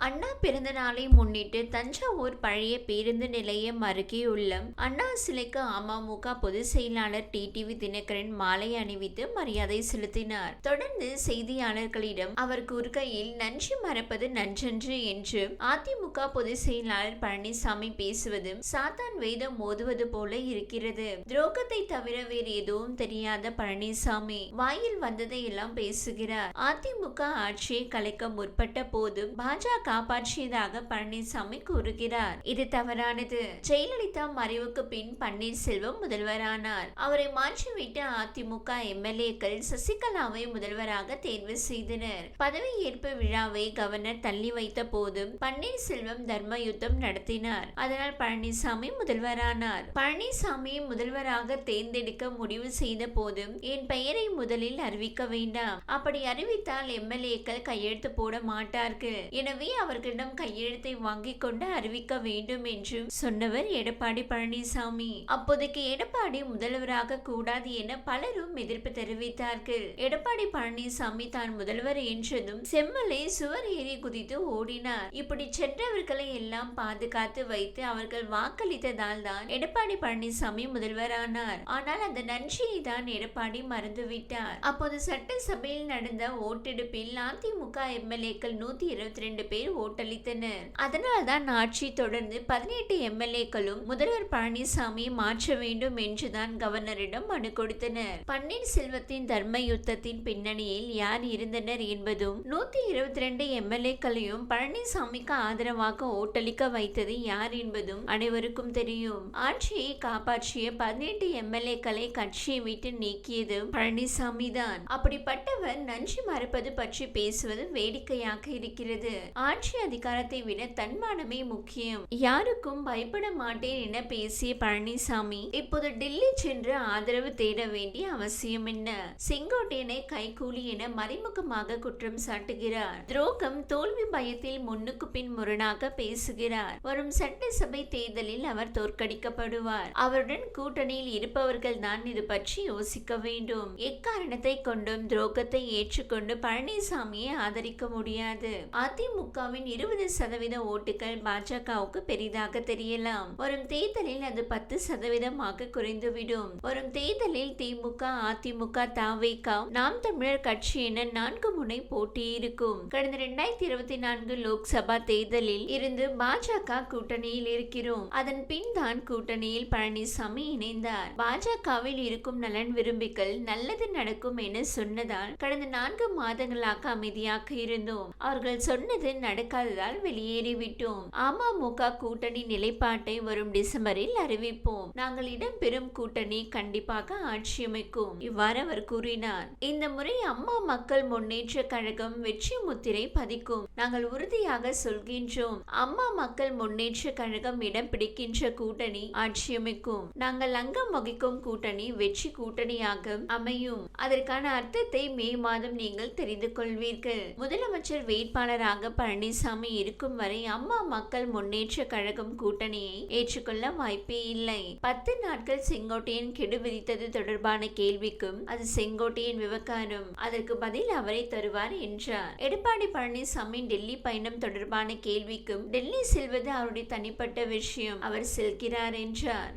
அண்ணா பிறந்த நாளை முன்னிட்டு தஞ்சாவூர் பழைய பேருந்து நிலையம் அருகே உள்ள அண்ணா சிலைக்கு அமமுக பொதுச் செயலாளர் டிடிவி தினகரன் மாலை அணிவித்து மரியாதை செலுத்தினார். தொடர்ந்து செய்தியாளர்களிடம் அவர் கூறுகையில் நன்றி மறப்பது நன்றன்று என்று அதிமுக பொதுச் செயலாளர் பழனிசாமி பேசுவதும் சாத்தான் வேதம் மோதுவது போல இருக்கிறது. துரோகத்தை தவிர வேறு எதுவும் தெரியாத பழனிசாமி வாயில் வந்ததை எல்லாம் பேசுகிறார். அதிமுக ஆட்சியை கலைக்க முற்பட்ட போதும் பாஜக காப்பாற்றியதாக பழனிசாமி கூறுகிறார். இது தவறானது. ஜெயலலிதா மறைவுக்கு பின் பன்னீர்செல்வம் முதல்வரானார். அவரை மாற்றிவிட்டு அதிமுக எம்எல்ஏக்கள் சசிகலாவை முதல்வராக தேர்வு செய்தனர். பதவியேற்பு விழாவை கவர்னர் தள்ளி வைத்த போதும் பன்னீர்செல்வம் தர்ம யுத்தம் நடத்தினார். அதனால் பழனிசாமி முதல்வரானார். பழனிசாமி முதல்வராக தேர்ந்தெடுக்க முடிவு செய்த போதும் என் பெயரை முதலில் அறிவிக்க வேண்டாம். அப்படி அறிவித்தால் எம்எல்ஏக்கள் கையெழுத்து போட மாட்டார்கள். எனவே அவர்களிடம் கையெழுத்தை வாங்கிக் கொண்டு அறிவிக்க வேண்டும் என்றும் சொன்னவர் எடப்பாடி பழனிசாமி. அப்போதைக்கு எடப்பாடி முதல்வராக கூடாது என பலரும் எதிர்ப்பு தெரிவித்தார்கள். எடப்பாடி பழனிசாமி தான் முதல்வர் என்றதும் செம்மலை சுவர் ஏறி குதித்து ஓடினார். இப்படி சென்றவர்களை எல்லாம் பாதுகாத்து வைத்து அவர்கள் வாக்களித்ததால் தான் எடப்பாடி பழனிசாமி முதல்வரானார். ஆனால் அந்த நன்றியை தான் எடப்பாடி மறந்துவிட்டார். அப்போது சட்டசபையில் நடந்த ஓட்டெடுப்பில் அதிமுக எம்எல்ஏக்கள் நூத்தி இருபத்தி ரெண்டு பேர் ஓட்டளித்தனர். அதனால்தான் ஆட்சி தொடர்ந்து பதினெட்டு எம்எல்ஏக்களும் முதல்வர் பழனிசாமியை மாற்ற வேண்டும் என்றுதான் கவர்னரிடம் மனு கொடுத்தனர். பன்னீர்செல்வத்தின் தர்ம யுத்தத்தின் பின்னணியில் யார் இருந்தனர் என்பதும் நூத்தி இருபத்தி ரெண்டு எம்எல்ஏக்களையும் பழனிசாமிக்கு ஆதரவாக ஓட்டளிக்க வைத்தது யார் என்பதும் அனைவருக்கும் தெரியும். ஆட்சியை காப்பாற்றிய பதினெட்டு எம்எல்ஏக்களை கட்சியை விட்டு நீக்கியது பழனிசாமி தான் அப்படிப்பட்டவர் நன்றி மறப்பது பற்றி பேசுவது வேடிக்கையாக இருக்கிறது. ஆட்சி அதிகாரத்தை விட தன்மானமே முக்கியம். யாருக்கும் பயப்பட மாட்டேன் என பேசிய பழனிசாமி இப்போது டெல்லி சென்று ஆதரவு தேட வேண்டிய அவசியம் என்ன? செங்கோட்டையனை கைகூலி என மறைமுகமாக குற்றம் சாட்டுகிறார். துரோகம் தோல்வி பயத்தில் முன்னுக்கு பின் முரணாக பேசுகிறார். வரும் சட்டசபை தேர்தலில் அவர் தோற்கடிக்கப்படுவார். அவருடன் கூட்டணியில் இருப்பவர்கள் தான் இது பற்றி யோசிக்க வேண்டும். எக்காரணத்தை கொண்டும் துரோகத்தை ஏற்றுக்கொண்டு பழனிசாமியை ஆதரிக்க முடியாது. அதிமுக அதிமுகவின் இருபது சதவீத ஓட்டுகள் பாஜகவுக்கு பெரிதாக தெரியலாம். வரும் தேர்தலில் அது பத்து சதவீதமாக குறைந்துவிடும். வரும் தேர்தலில் திமுக அதிமுக தாவேகா நாம் தமிழர் கட்சி என நான்கு முனை போட்டி இருக்கும் கடந்த இரண்டாயிரத்தி இருபத்தி நான்கு லோக்சபா தேர்தலில் இருந்து பாஜக கூட்டணியில் இருக்கிறோம். அதன் பின் தான் கூட்டணியில் பழனிசாமி இணைந்தார். பாஜகவில் இருக்கும் நலன் விரும்பிகள் நல்லது நடக்கும் என சொன்னதால் கடந்த நான்கு மாதங்களாக அமைதியாக இருந்தோம். அவர்கள் சொன்னது நடக்காததால் வெளியேறிவிட்டோம். அமமுக கூட்டணி நிலைப்பாட்டை வரும் டிசம்பரில் அறிவிப்போம். நாங்கள் இடம்பெறும் கூட்டணி கண்டிப்பாக ஆட்சியமைக்கும் இவ்வாறு அவர் கூறினார். இந்த முறை அம்மா மக்கள் முன்னேற்ற கழகம் வெற்றி முத்திரை பதிக்கும். நாங்கள் உறுதியாக சொல்கின்றோம். அம்மா மக்கள் முன்னேற்ற கழகம் இடம் பிடிக்கின்ற கூட்டணி ஆட்சியமைக்கும் நாங்கள் அங்கம் வகிக்கும் கூட்டணி வெற்றி கூட்டணியாக அமையும். அதற்கான அர்த்தத்தை மே மாதம் நீங்கள் தெரிந்து கொள்வீர்கள். முதலமைச்சர் வேட்பாளராக பழனி பழனிசாமி இருக்கும் வரை அம்மா மக்கள் முன்னேற்ற கழகம் கூட்டணியை ஏற்றுக்கொள்ள வாய்ப்பே இல்லை. பத்து நாட்கள் செங்கோட்டையன் கெடு விதித்தது தொடர்பான கேள்விக்கும் அது செங்கோட்டையன் விவகாரம். அதற்கு பதில் அவரை தருவார் என்றார். எடப்பாடி பழனிசாமி டெல்லி பயணம் தொடர்பான கேள்விக்கும் டெல்லி செல்வது அவருடைய தனிப்பட்ட விஷயம். அவர் செல்கிறார் என்றார்.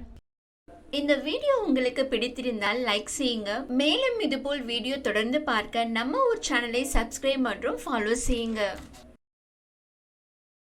இந்த வீடியோ உங்களுக்கு பிடித்திருந்தால் லைக் செய்யுங்க. மேலும் இதுபோல் வீடியோ தொடர்ந்து பார்க்க நம்ம ஊர் சேனலை சப்ஸ்கிரைப் மற்றும் ஃபாலோ செய்யுங்க.